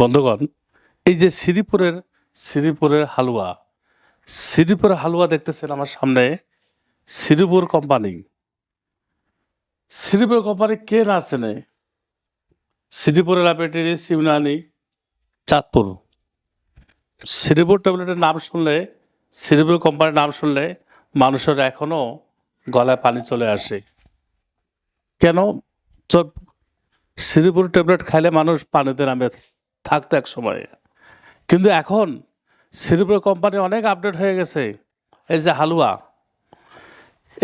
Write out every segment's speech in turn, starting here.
বন্ধুগণ, এই যে শ্রীপুরের শ্রীপুরের হালুয়া শ্রীপুরের হালুয়া দেখতেছেন আমার সামনে শ্রীপুর কোম্পানি। শ্রীপুর কোম্পানি কে না চেনে? শ্রীপুরের ল্যাবরেটরি সিমনানি চাঁদপুর। শ্রীপুর ট্যাবলেটের নাম শুনলে, শ্রীপুর কোম্পানির নাম শুনলে মানুষের এখনও গলায় পানি চলে আসে। কেন? শ্রীপুর ট্যাবলেট খাইলে মানুষ পানিতে নামে থাকতো এক সময়। কিন্তু এখন শ্রীপুর কোম্পানি অনেক আপডেট হয়ে গেছে। এই যে হালুয়া,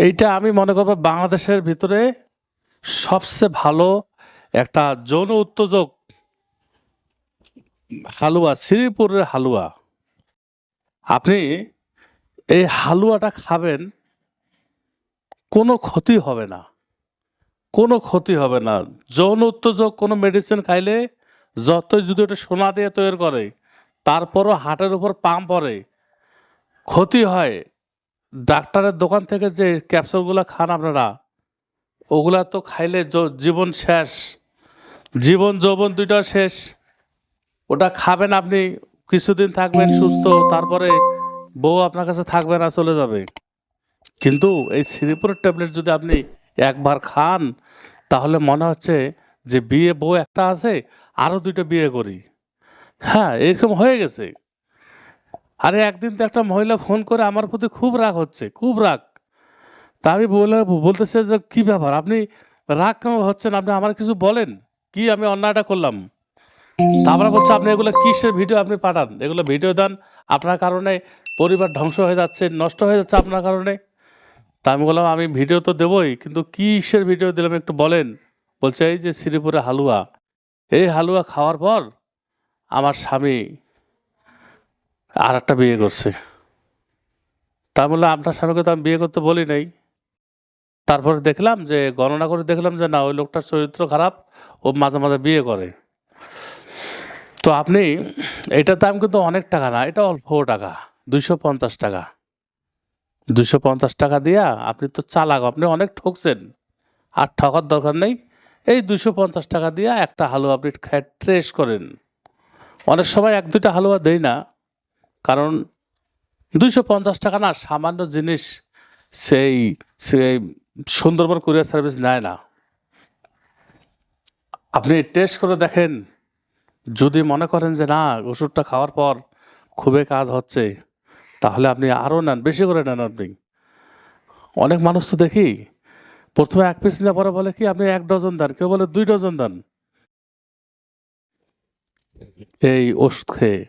এইটা আমি মনে করব বাংলাদেশের ভিতরে সবচেয়ে ভালো একটা যৌন উত্তেজক হালুয়া, শ্রীপুরের হালুয়া। আপনি এই হালুয়াটা খাবেন, কোনো ক্ষতি হবে না। কোনো ক্ষতি হবে না। যৌন উত্তেজক কোনো মেডিসিন খাইলে যতই যদি ওটা সোনা দিয়ে তৈরি করে, তারপরও হাটের উপর পাম পড়ে, ক্ষতি হয়। ডাক্তারের দোকান থেকে যে ক্যাপসুলগুলো খান আপনারা, ওগুলা তো খাইলে জীবন শেষ। জীবন যৌবন দুইটা শেষ। ওটা খাবেন আপনি, কিছুদিন থাকবেন সুস্থ, তারপরে বউ আপনার কাছে থাকবে না, চলে যাবে। কিন্তু এই শ্রীপুরের ট্যাবলেট যদি আপনি একবার খান, তাহলে মনে হচ্ছে যে বিয়ে বউ একটা আছে আরও দুইটা বিয়ে করি। হ্যাঁ এরকম হয়ে গেছে। আরে একদিন তো একটা মহিলা ফোন করে আমার প্রতি খুব রাগ হচ্ছে, খুব রাগ। তা আমি বলে, বলতেছে যে, কী ব্যাপার? আপনি রাগ কেন হচ্ছেন? আপনি আমার কিছু বলেন। কি আমি অন্যায়টা করলাম? তারপরে বলছে, আপনি এগুলো কিসের ভিডিও আপনি পাঠান? এগুলো ভিডিও দেন। আপনার কারণে পরিবার ধ্বংস হয়ে যাচ্ছে, নষ্ট হয়ে যাচ্ছে আপনার কারণে। তা আমি বললাম, আমি ভিডিও তো দেবই, কিন্তু কিসের ভিডিও দিলাম একটু বলেন? বলছে, এই যে শ্রীপুরে হালুয়া, এই হালুয়া খাওয়ার পর আমার স্বামী আর একটা বিয়ে করছে। তা বললাম আপনার স্বামীকে তো আমি বিয়ে করতে বলি নাই। তারপরে দেখলাম যে, গণনা করে দেখলাম যে, না, ওই লোকটার চরিত্র খারাপ, ও মাঝে মাঝে বিয়ে করে। তো আপনি এটার দাম কিন্তু অনেক টাকা না, এটা অল্প টাকা, দুইশো পঞ্চাশ টাকা। দুশো পঞ্চাশ টাকা দিয়া আপনি তো চালাক, আপনি অনেক ঠকছেন। আর ঠকার দরকার নেই। এই দুশো পঞ্চাশ টাকা দিয়ে একটা হালুয়া আপনি খায় ট্রেস করেন। অনেক সময় এক, দুইটা হালুয়া দেই না, কারণ দুইশো পঞ্চাশ টাকা না সামান্য জিনিস সেই সেই সুন্দরবন কুরিয়ার সার্ভিস নেয় না। আপনি টেস্ট করে দেখেন, যদি মনে করেন যে না, ওষুধটা খাওয়ার পর খুবই কাজ হচ্ছে, তাহলে আপনি আরও নেন, বেশি করে নেন আপনি। অনেক মানুষ তো দেখি প্রথমে এক পিস নিলে পরে বলে কি, আপনি এক ডজন দেন। কেউ বলে দুই ডজন দেন। এই ওষুধ খেয়ে।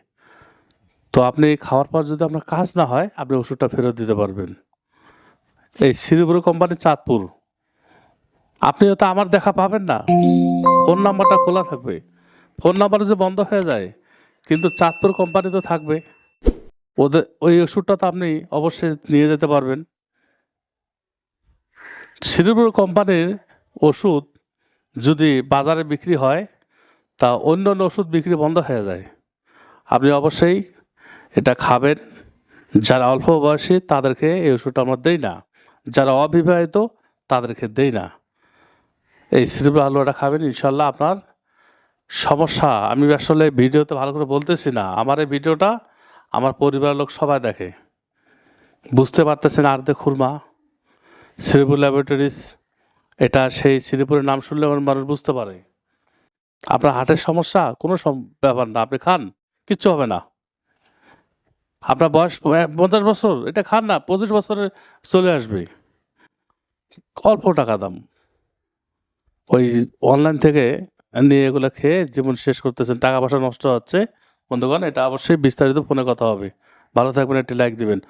তো আপনি খাওয়ার পর যদি আপনার কাজ না হয়, আপনি ওষুধটা ফেরত দিতে পারবেন। এই শ্রীপুর কোম্পানি চাঁদপুর। আপনি তো আমার দেখা পাবেন না। ফোন নাম্বারটা খোলা থাকবে। ফোন নাম্বার যে বন্ধ হয়ে যায়, কিন্তু চাঁদপুর কোম্পানি তো থাকবে। ওদের ওই ওষুধটা তো আপনি অবশ্যই নিয়ে যেতে পারবেন। শ্রীপুর কোম্পানির ওষুধ যদি বাজারে বিক্রি হয়, তা অন্য অন্য ওষুধ বিক্রি বন্ধ হয়ে যায়। আপনি অবশ্যই এটা খাবেন। যারা অল্প বয়সী, তাদেরকে এই ওষুধটা আমরা দেই না। যারা অবিবাহিত, তাদেরকে দেই না। এই শ্রীপুর আলুয়াটা খাবেন ইনশাল্লাহ আপনার সমস্যা। আমি আসলে ভিডিওতে ভালো করে বলতেছি না। আমার এই ভিডিওটা আমার পরিবারের লোক সবাই দেখে। বুঝতে পারতেছেন আর্ধে খুরমা। শ্রীপুর ল্যাবরেটরিজ এটা সেই শ্রীপুরের নাম শুনলে আমার মানুষ বুঝতে পারে। আপনার হার্টের সমস্যা কোনো ব্যাপার না। আপনি খান, কিচ্ছু হবে না। আপনার বয়স পঞ্চাশ বছর, এটা খান না, পঁচিশ বছরে চলে আসবে। অল্প টাকা দাম। ওই অনলাইন থেকে নিয়ে এগুলো খেয়ে জীবন শেষ করতেছেন। টাকা পয়সা নষ্ট হচ্ছে। বন্ধুগণ, এটা অবশ্যই বিস্তারিত ফোনে কথা হবে। ভালো থাকবেন, একটি লাইক দিবেন।